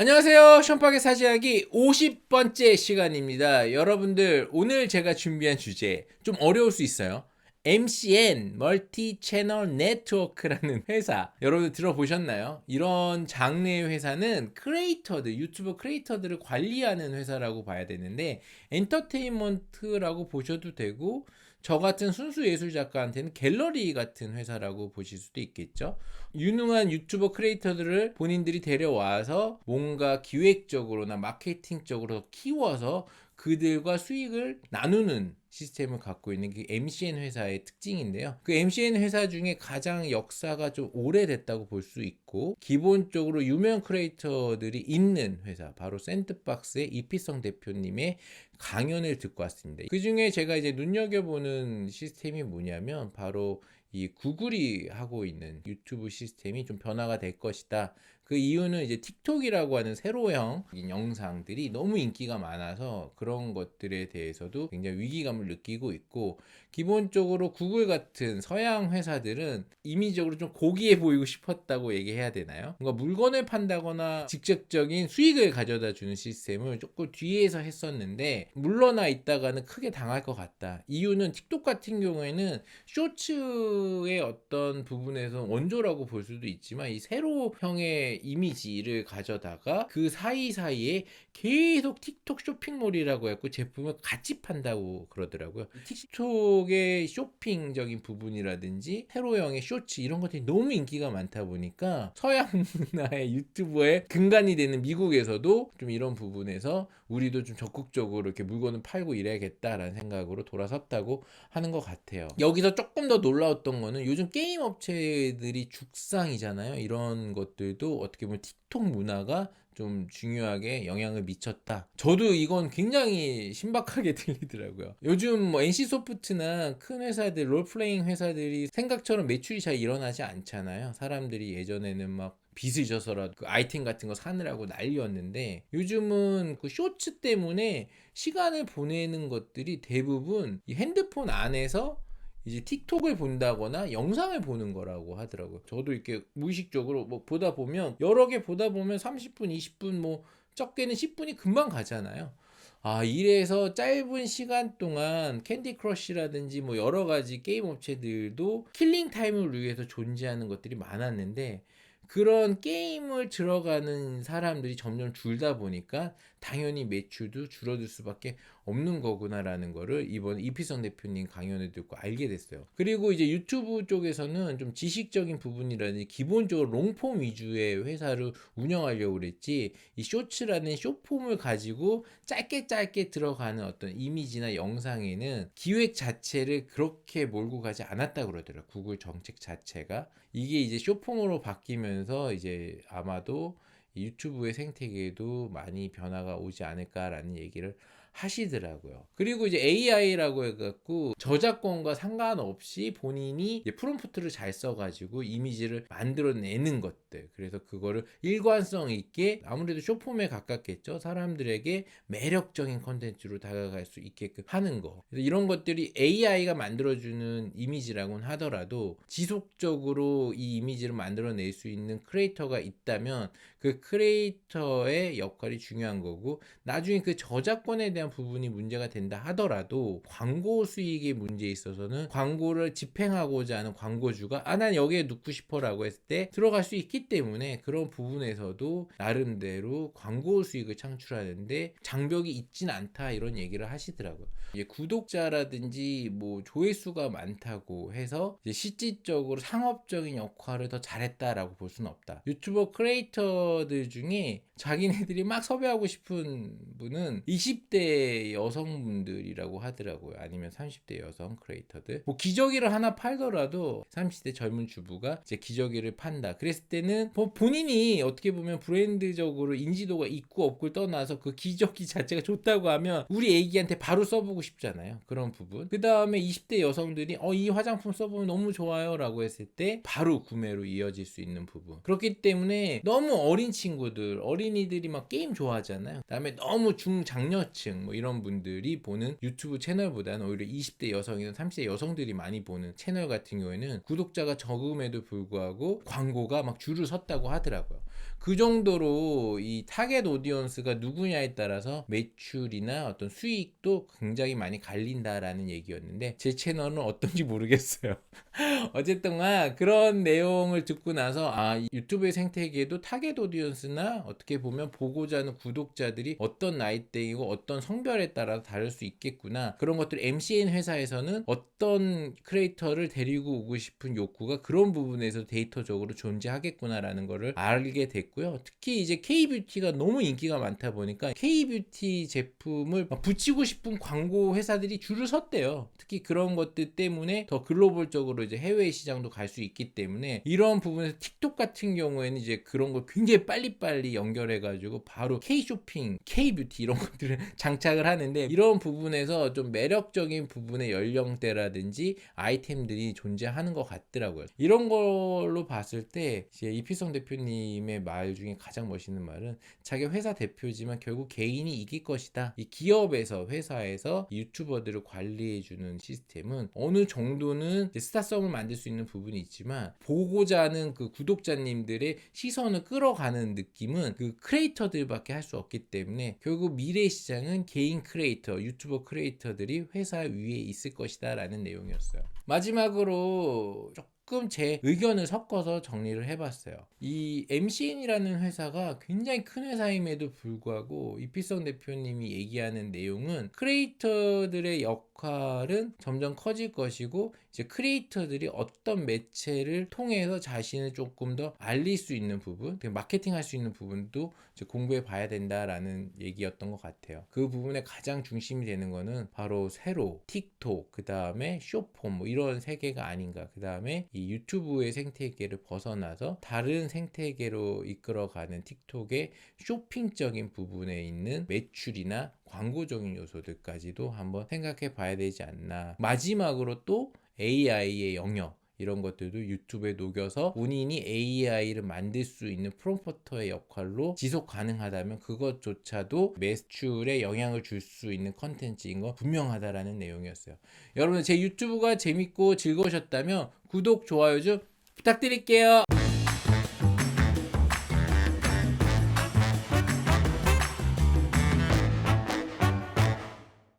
안녕하세요. 션박의 사지하기 50번째 시간입니다. 여러분들, 오늘 제가 준비한 주제 좀 어려울 수 있어요. MCN, 멀티 채널 네트워크라는 회사. 여러분들 들어보셨나요? 이런 장르의 회사는 크리에이터들, 유튜버 크리에이터들을 관리하는 회사라고 봐야 되는데, 엔터테인먼트라고 보셔도 되고, 저 같은 순수 예술 작가한테는 갤러리 같은 회사라고 보실 수도 있겠죠. 유능한 유튜버 크리에이터들을 본인들이 데려와서 뭔가 기획적으로나 마케팅적으로 키워서 그들과 수익을 나누는 시스템을 갖고 있는 게 MCN 회사의 특징인데요. 그 MCN 회사 중에 가장 역사가 좀 오래됐다고 볼 수 있고 기본적으로 유명 크리에이터들이 있는 회사 바로 샌드박스의 이피성 대표님의 강연을 듣고 왔습니다. 그 중에 제가 이제 눈여겨보는 시스템이 뭐냐면 바로 이 구글이 하고 있는 유튜브 시스템이 좀 변화가 될 것이다. 그 이유는 이제 틱톡이라고 하는 세로형 영상들이 너무 인기가 많아서 그런 것들에 대해서도 굉장히 위기감을 느끼고 있고 기본적으로 구글 같은 서양 회사들은 임의적으로 좀 고귀해 보이고 싶었다고 얘기해야 되나요? 뭔가 물건을 판다거나 직접적인 수익을 가져다 주는 시스템을 조금 뒤에서 했었는데 물러나 있다가는 크게 당할 것 같다. 이유는 틱톡 같은 경우에는 쇼츠의 어떤 부분에서 원조라고 볼 수도 있지만 이 세로형의 이미지를 가져다가 그 사이사이에 계속 틱톡 쇼핑몰이라고 해갖고 제품을 같이 판다고 그러더라고요. 틱톡의 쇼핑적인 부분이라든지 세로형의 쇼츠 이런 것들이 너무 인기가 많다 보니까 서양 문화의 유튜버의 근간이 되는 미국에서도 좀 이런 부분에서 우리도 좀 적극적으로 이렇게 물건을 팔고 이래야겠다라는 생각으로 돌아섰다고 하는 것 같아요. 여기서 조금 더 놀라웠던 거는 요즘 게임 업체들이 죽상이잖아요. 이런 것들도 어떻게 보면 틱톡 문화가 좀 중요하게 영향을 미쳤다. 저도 이건 굉장히 신박하게 들리더라고요. 요즘 뭐 NC소프트나 큰 회사들, 롤플레잉 회사들이 생각처럼 매출이 잘 일어나지 않잖아요. 사람들이 예전에는 막 빚을 져서라도 그 아이템 같은 거 사느라고 난리였는데 요즘은 그 쇼츠 때문에 시간을 보내는 것들이 대부분 이 핸드폰 안에서 이제 틱톡을 본다거나 영상을 보는 거라고 하더라고요. 저도 이렇게 무의식적으로 뭐 보다 보면 여러 개 보다 보면 30분, 20분 뭐 적게는 10분이 금방 가잖아요. 아, 이래서 짧은 시간 동안 캔디 크러쉬라든지 뭐 여러 가지 게임 업체들도 킬링 타임을 위해서 존재하는 것들이 많았는데 그런 게임을 들어가는 사람들이 점점 줄다 보니까 당연히 매출도 줄어들 수밖에 없는 거구나라는 거를 이번 이피성 대표님 강연을 듣고 알게 됐어요. 그리고 이제 유튜브 쪽에서는 좀 지식적인 부분이라든지 기본적으로 롱폼 위주의 회사를 운영하려고 그랬지 이 쇼츠라는 쇼폼을 가지고 짧게 짧게 들어가는 어떤 이미지나 영상에는 기획 자체를 그렇게 몰고 가지 않았다 그러더라고요. 구글 정책 자체가 이게 이제 쇼폼으로 바뀌면서 이제 아마도 유튜브의 생태계에도 많이 변화가 오지 않을까라는 얘기를 하시더라고요. 그리고 이제 AI라고 해갖고 저작권과 상관없이 본인이 프롬프트를 잘 써가지고 이미지를 만들어내는 것들. 그래서 그거를 일관성 있게 아무래도 쇼폼에 가깝겠죠. 사람들에게 매력적인 컨텐츠로 다가갈 수 있게끔 하는 거. 이런 것들이 AI가 만들어주는 이미지라고는 하더라도 지속적으로 이 이미지를 만들어낼 수 있는 크리에이터가 있다면 그 크리에이터의 역할이 중요한 거고 나중에 그 저작권에 대한 부분이 문제가 된다 하더라도 광고 수익의 문제에 있어서는 광고를 집행하고자 하는 광고주가 아 난 여기에 넣고 싶어라고 했을 때 들어갈 수 있기 때문에 그런 부분에서도 나름대로 광고 수익을 창출하는데 장벽이 있진 않다 이런 얘기를 하시더라고요. 이제 구독자라든지 뭐 조회수가 많다고 해서 실질적으로 상업적인 역할을 더 잘했다라고 볼 수는 없다. 유튜버 크리에이터들 중에 자기네들이 막 섭외하고 싶은 분은 20대 여성분들이라고 하더라고요. 아니면 30대 여성 크리에이터들. 뭐 기저귀를 하나 팔더라도 30대 젊은 주부가 이제 기저귀를 판다. 그랬을 때는 뭐 본인이 어떻게 보면 브랜드적으로 인지도가 있고 없고를 떠나서 그 기저귀 자체가 좋다고 하면 우리 애기한테 바로 써보고 싶잖아요. 그런 부분. 그 다음에 20대 여성들이 어, 이 화장품 써보면 너무 좋아요. 라고 했을 때 바로 구매로 이어질 수 있는 부분. 그렇기 때문에 너무 어린 친구들, 어린 어린이들이 막 게임 좋아하잖아요. 그 다음에 너무 중장년층 뭐 이런 분들이 보는 유튜브 채널보다는 오히려 20대 여성이나 30대 여성들이 많이 보는 채널 같은 경우에는 구독자가 적음에도 불구하고 광고가 막 줄을 섰다고 하더라고요. 그 정도로 이 타겟 오디언스가 누구냐에 따라서 매출이나 어떤 수익도 굉장히 많이 갈린다라는 얘기였는데 제 채널은 어떤지 모르겠어요. 어쨌든간 그런 내용을 듣고 나서 아 유튜브의 생태계도 타겟 오디언스나 어떻게 보면 보고자 하는 구독자들이 어떤 나이대이고 어떤 성별에 따라 다를 수 있겠구나. 그런 것들 MCN 회사에서는 어떤 크리에이터를 데리고 오고 싶은 욕구가 그런 부분에서 데이터적으로 존재하겠구나라는 거를 알게 됐고요. 특히 이제 K뷰티가 너무 인기가 많다 보니까 K뷰티 제품을 막 붙이고 싶은 광고 회사들이 줄을 섰대요. 특히 그런 것들 때문에 더 글로벌적으로 이제 해외 시장도 갈 수 있기 때문에 이런 부분에서 틱톡 같은 경우에는 이제 그런 걸 굉장히 빨리빨리 연결해 가지고 바로 K 쇼핑, K 뷰티 이런 것들을 장 착을 하는데 이런 부분에서 좀 매력적인 부분의 연령대라든지 아이템들이 존재하는 것 같더라고요. 이런 걸로 봤을 때 이제 이필성 대표님의 말 중에 가장 멋있는 말은 자기 회사 대표지만 결국 개인이 이길 것이다. 이 기업에서 회사에서 유튜버들을 관리해 주는 시스템은 어느 정도는 스타성을 만들 수 있는 부분이 있지만 보고자 하는 그 구독자님들의 시선을 끌어가는 느낌은 그 크리에이터들밖에 할 수 없기 때문에 결국 미래 시장은 개인 크리에이터, 유튜버 크리에이터들이 회사 위에 있을 것이다 라는 내용이었어요. 마지막으로 조금 제 의견을 섞어서 정리를 해봤어요. 이 MCN이라는 회사가 굉장히 큰 회사임에도 불구하고 이필성 대표님이 얘기하는 내용은 크리에이터들의 역할은 점점 커질 것이고 이제 크리에이터들이 어떤 매체를 통해서 자신을 조금 더 알릴 수 있는 부분, 마케팅 할 수 있는 부분도 공부해 봐야 된다라는 얘기였던 것 같아요. 그 부분에 가장 중심이 되는 거는 바로 세로, 틱톡, 그 다음에 쇼폼 뭐 이런 세계가 아닌가. 그 다음에 이 유튜브의 생태계를 벗어나서 다른 생태계로 이끌어가는 틱톡의 쇼핑적인 부분에 있는 매출이나 광고적인 요소들까지도 한번 생각해 봐야 되지 않나. 마지막으로 또 AI의 영역. 이런 것들도 유튜브에 녹여서 본인이 AI를 만들 수 있는 프롬포터의 역할로 지속 가능하다면 그것조차도 매출에 영향을 줄 수 있는 컨텐츠인 거 분명하다라는 내용이었어요. 여러분 제 유튜브가 재밌고 즐거우셨다면 구독, 좋아요 좀 부탁드릴게요.